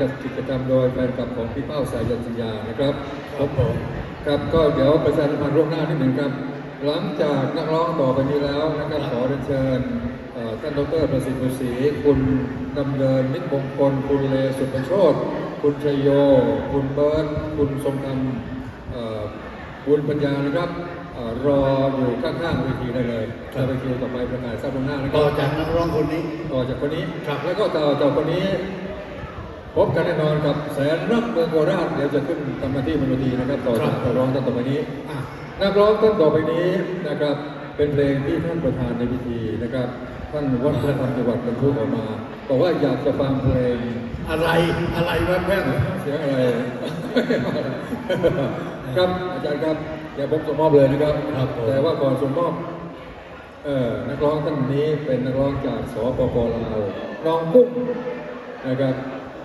จัดกิจกรรมโดยแฟนคลับของพี่เป้าสายันสัญญานะครับครับผมครับก็เดี๋ยวประชาสัมพันธ์ร่วมหน้านิดหนึ่งครับ หลังจากนักร้องต่อไปนี้แล้วนะครับขอเรียนเชิญเอ่อท่านดรประสิทธิ์บุศรีคุณดำเนินมิตรมงคลคุณเลสุประโชตคุณชัยโย คุณเบิร์ตคุณทรงธรรมเอ่อคุณปัญญานะครับเอ่อรออยู่ข้างๆเวทีได้เลยจะไปคิวต่อไปประกาศทราบล่วงหน้านะคต่รัอบจากนักร้องคนนี้ ต่อจากคนนี้ ครับ แล้วก็ต่อจากคนนี้ พบกันแน่นอนกับแสนรักเมืองโคราชเดี๋ยวจะขึ้นทำหน้าที่มนุษย์นะครับ ต่อจากนักร้องท่านต่อไปนี้อะนักร้องท่านต่อไปนี้นะครับ เป็นเพลงที่ท่านประธานในพิธีนะครับ ท่านวัฒนธรรมจังหวัดบรรทุกออกมาบอกว่าอยากจะฟังเพลงอะไรอะไรแวบแวบเสียงอะไร ครับอาจารย์ครับเดี๋ยวผมส่งมอบเลยนะครับครับผมแต่ว่าก่อนส่งมอบเอ่อนักร้องท่านนี้เป็นนักร้องจากสปปลาวน้องกุ้งนะครับ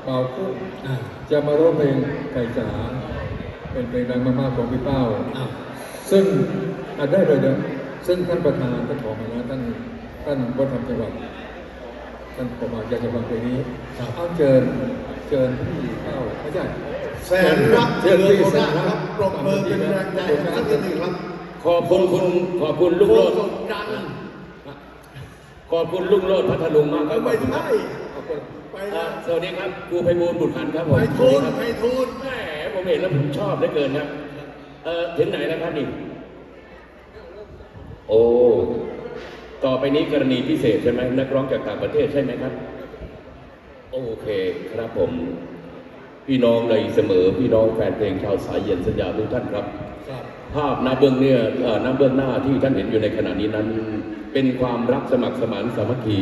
เป่ากุ้งอะจะมาร้องเพลงไก่จ๋าเป็นเพลงดังมากๆของพี่เป้าอะซึ่งอันได้เลยเด้อซึ่งท่านประธานท่านขอมาแล้วท่านท่านวัฒนธรรมจังหวัดท่านขอมาอยากจะฟังเพลงนี้ครับเอาเชิญเชิญพี่เป้าไม่ใช่แสนรักเชิญเมืองพี่โคแสรานชรัคกรับปรบมือเป็นแรงใจให้สักนิดหนึ่งครับขอบคุณคุณขอบคุณลุงโคโลดตรดังขอบคุณลุงโลดพัทลุงมากครับไม่ใช่ขอบคุณ ไปอ่าแล้วสวัสดีครับครูไพบูลย์บุตรพันธ์ครับผมไปทูลสวัสไปดีครับทูลแหมผมเห็นแล้วผมชอบเหลือเกินครับ เอ่อถึงไหนแล้วครับนี่ โอ้ ต่อไปนี้กรณีพิเศษใช่ไหมนักร้องจากต่างประเทศใช่ไหมครับ โอเคครับผม พี่น้องในเสมอ พี่น้องแฟนเพลงชาวสายเย็นสัญญาทุกท่านครับ ครับ ภาพหน้าเบื้องเนี่ยเอ่อหน้าเบื้องหน้าที่ท่านเห็นอยู่ในขณะนี้นั้น เป็นความรักสมัครสมานสามัคคี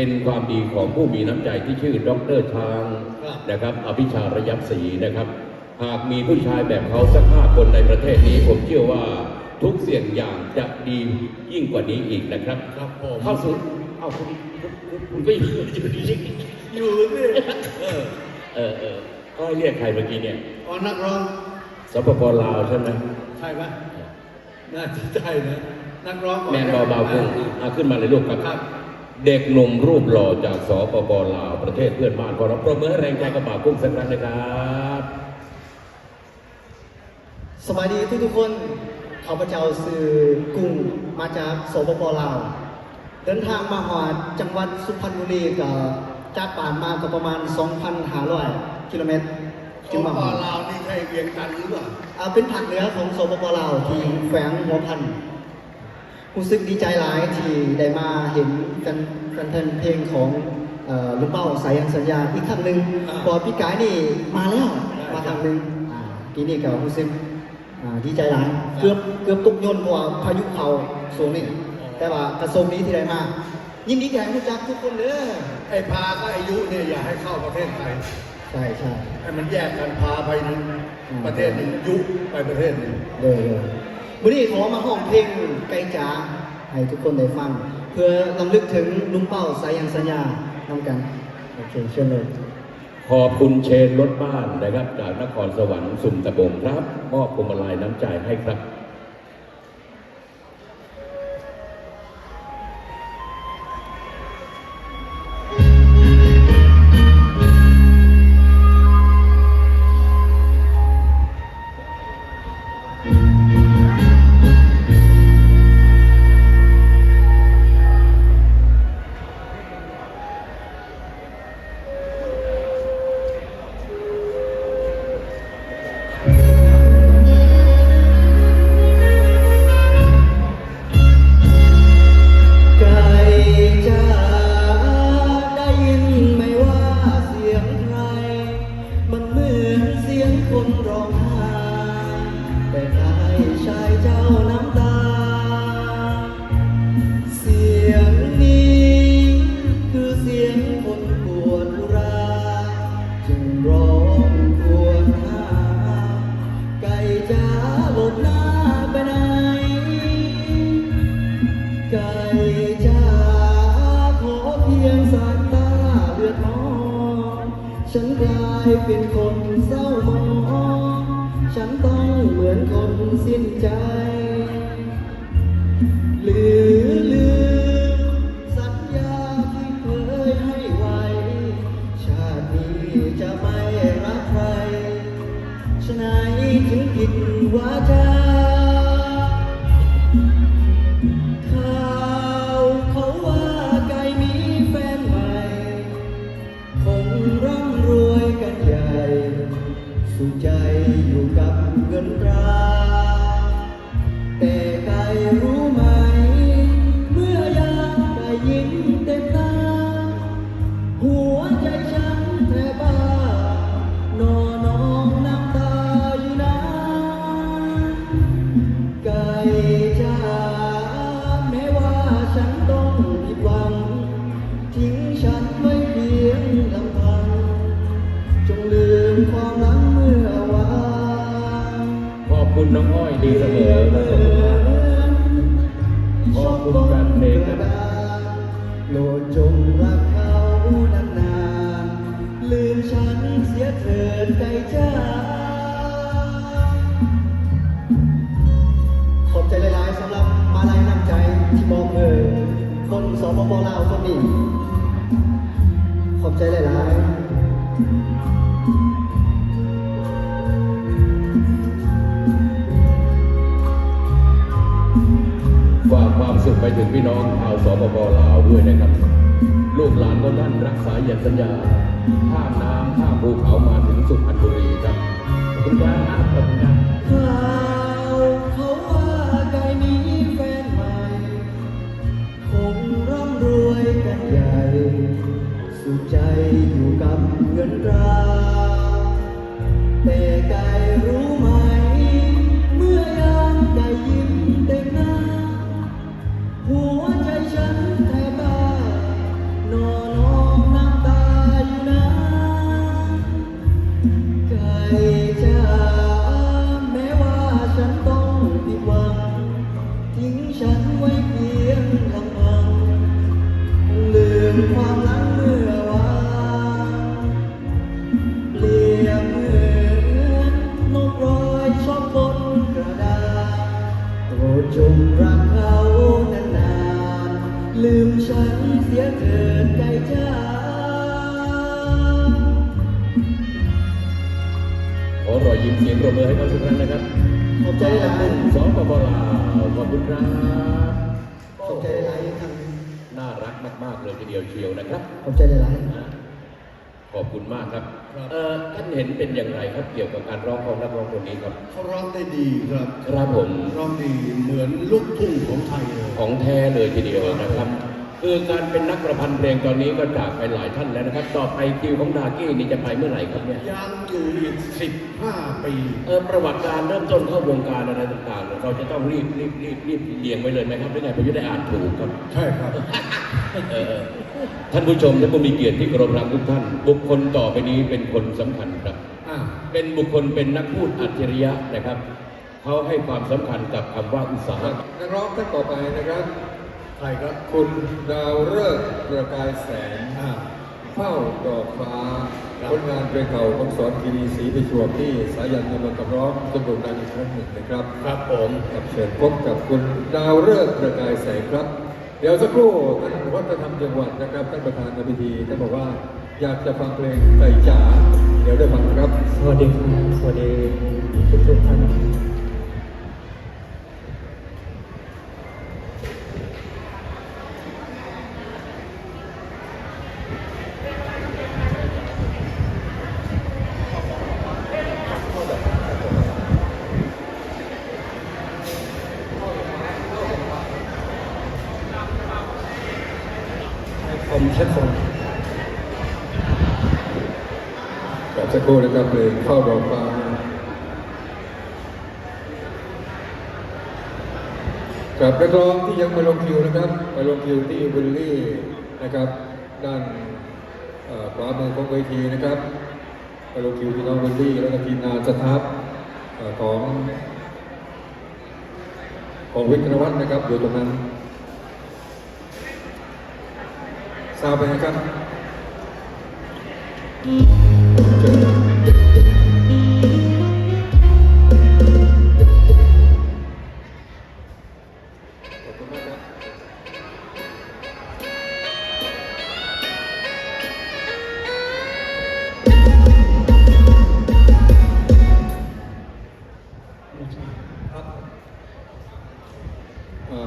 เป็นความดีของผู้มีน้ำใจที่ชื่อดรช้างครับนะครับ อภิชาระยับศรีนะครับ หากมีผู้ชายแบบเขาสักห้าคนในประเทศนี้ ผมเชื่อว่าทุกเสี่ยงอย่างจะดียิ่งกว่านี้อีกนะครับ ครับผมเข้าสู่เอาคุณคุณคุณคุณก็อยู่อยู่ดีอยู่นี่เออเออเออก็เรียกใครเมื่อกี้เนี่ยอ๋อนักร้องสปปลาวใช่ไหมใช่ไหมน่าจะใช่นะนักร้องก่อนแมนเบาๆขึ้นเอาขึ้นมาเลยลูกครับครับ เด็กหนุ่มรูปหล่อจากสปปลาวประเทศเพื่อนบ้านขอรับประเมือให้แรงใจกระบากุ้งสักครั้งเลยครับสวัสดีทุกทุกๆคนข้าพเจ้าสื่อกรุงมาจากสปปลาวเดินทางมาหอดจังหวัดสุพรรณบุรีกับจากป่านมาก็ประมาณ 2,500 กิโลเมตรสจึงปมาปหอดลาวนี่ใช่เวียงจันทร์หรือเปล่าอ่าเป็นภาคเหนือของสปปลาวที่แฝงหัวพัน รู้สึกดีใจหลายที่ได้มาเห็นกันกันเพลงเพลงของเอ่อลูกเป้าสายันสัญญาอีกครั้งหนึ่งพอพี่กายนี่มาแล้วมาครั้งหนึ่งอ่าปีนี้ก็รู้สึกอ่าดีใจหลายเกือบเกือบตกยนต์เพราะว่าพายุเขาสูงนี่แต่ว่ากระทรวงนี้ที่ใดมายินดีที่ให้รู้จักทุกคนเด้อไอ้พาก็อายุเนี่ยอย่าให้เข้าประเทศไทยใช่ใช่ให้มันแยกกันพาไปหนึ่งอืมประเทศหนึ่งยุไปประเทศหนึ่งเด้อเด้อ วันนี้ขอมาห้องเพลงไกลจ๋าให้ทุกคนได้ฟัง เพื่อลำลึกถึงลุงเป้าสายันสัญญานำกันโอเคเชิญเลยขอบคุณเชนรถบ้านนะครับจากนครสวรรค์สุ่มตะบงครับมอบพวงมาลัยน้ำใจให้ครับ ฉันกลายเป็นคนเศร้าหมองฉันต้องเหมือนคนสิ้นใจ หรือลืมสัญญาที่เคยให้ไว้ ชาตินี้จะไม่รักใครฉะนั้นถึงผิดวาจา ขอบคุณแฟนเพลงครับโปรดจงรักเขานานๆลืมฉันเสียเถิดใจจ้าขอบใจหลาย ๆสำหรับมาลัยน้ำใจที่มอบเลยคนสปปลาวคนนี้ขอบใจหลาย ๆ พี่น้องชาวสปปลาวด้วยนะครับลูกหลานของท่านรักษาอย่าสัญญาข้ามน้ำข้ามภูเขามาถึงสุพรรณบุรีครับขอบคุณครับขอบคุณครับข่าวเขาว่าไก่มีแฟนใหม่คงร่ำรวยกันใหญ่สุขใจอยู่กับเงินตราแต่ไก่รู้ไหม เมื่อยามไก่ยิ้ ความหลังเมื่อวานเปรียบเหมือนนกร้อยชอบบนกระดาษโปรดจงรักเขานานๆลืมฉันเสียเถิดไก่จ้าขอรอยยิ้มเสียงปรบมือให้เขาทุกท่านนะครับ ขอบใจหลายสปปลาวขอบคุณครับขอบใจหลายๆท่านน่า รักมาก ๆ เลยทีเดียวเชียวนะครับ ขอบใจหลายขอบคุณมากครับครับ เอ่อท่านเห็นเป็นอย่างไรครับเกี่ยวกับการร้องของนักร้องคนนี้ครับ เขาร้องได้ดีครับครับผม ร้องดีเหมือนลูกทุ่งของไทยเลย ของแท้เลยทีเดียวนะครับ คือการเป็นนักประพันธ์เพลงตอนนี้ก็จากไปหลายท่านแล้วนะครับ ต่อไปคิวของดากี้นี่จะไปเมื่อไหร่ครับเนี่ยยังอยู่อีกสิบห้าปีเออประวัติการเริ่มต้นเข้าวงการอะไรต่างๆเราจะต้องรีบรีบรีบรีบเรียงไว้เลยไหมครับหรือไงผมจะได้อ่านถูกครับ ใช่ครับ เออท่านผู้ชมและผู้มีเกียรติที่เคารพรักทุกท่าน บุคคลต่อไปนี้เป็นคนสำคัญครับ อ่า เป็นบุคคลเป็นนักพูดอัจฉริยะนะครับเขาให้ความสำคัญกับคำว่าอุตสาหะนักร้องท่านต่อไปนะครับ ใครครับคุณดาวฤกษ์ประกายแสงอ่า เฝ้าดอกฟ้าครับ ผลงานเพลงเก่าของสอนคีรีศรีประจวบที่สายันกำลังกับร้องจนโด่งดังอีกครั้งหนึ่งนะครับ ครับผม กับเชิญพบกับคุณดาวฤกษ์ประกายแสงครับ เดี๋ยวสักครู่ท่านวัฒนธรรมจังหวัดนะครับท่านประธานในพิธีท่านบอกว่าอยากจะฟังเพลงไก่จ๋าเดี๋ยวได้ฟังครับ สวัสดีครับสวัสดีทุกทุกๆท่าน ผมเช็คคน กับ สักครู่นะครับเพลงเข้าดอกฟ้ากับนักร้องที่ยังไม่ลงคิวนะครับไปลงคิวที่วิลลี่นะครับ ด้านขวามือของเวทีนะครับไปลงคิวที่น้องวิลลี่แล้วก็ทีมงานสตาฟของของวิทย์ธนวัฒน์นะครับอยู่ตรงนั้นทราบไหมครับ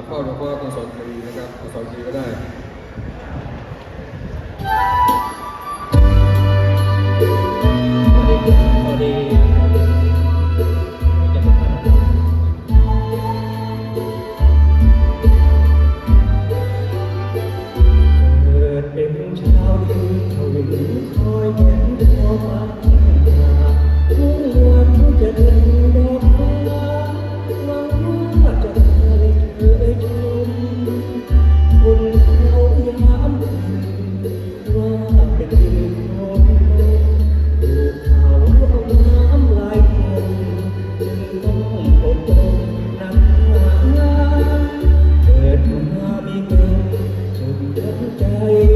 เข้าหลวงพ่อต้องสอทีนะครับสอนทีก็ได้ you. ใจ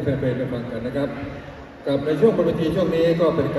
ให้แฟนเพลได้ฟังกันนะครับ กับในช่วงบนเวทีช่วงนี้ก็เป็นการ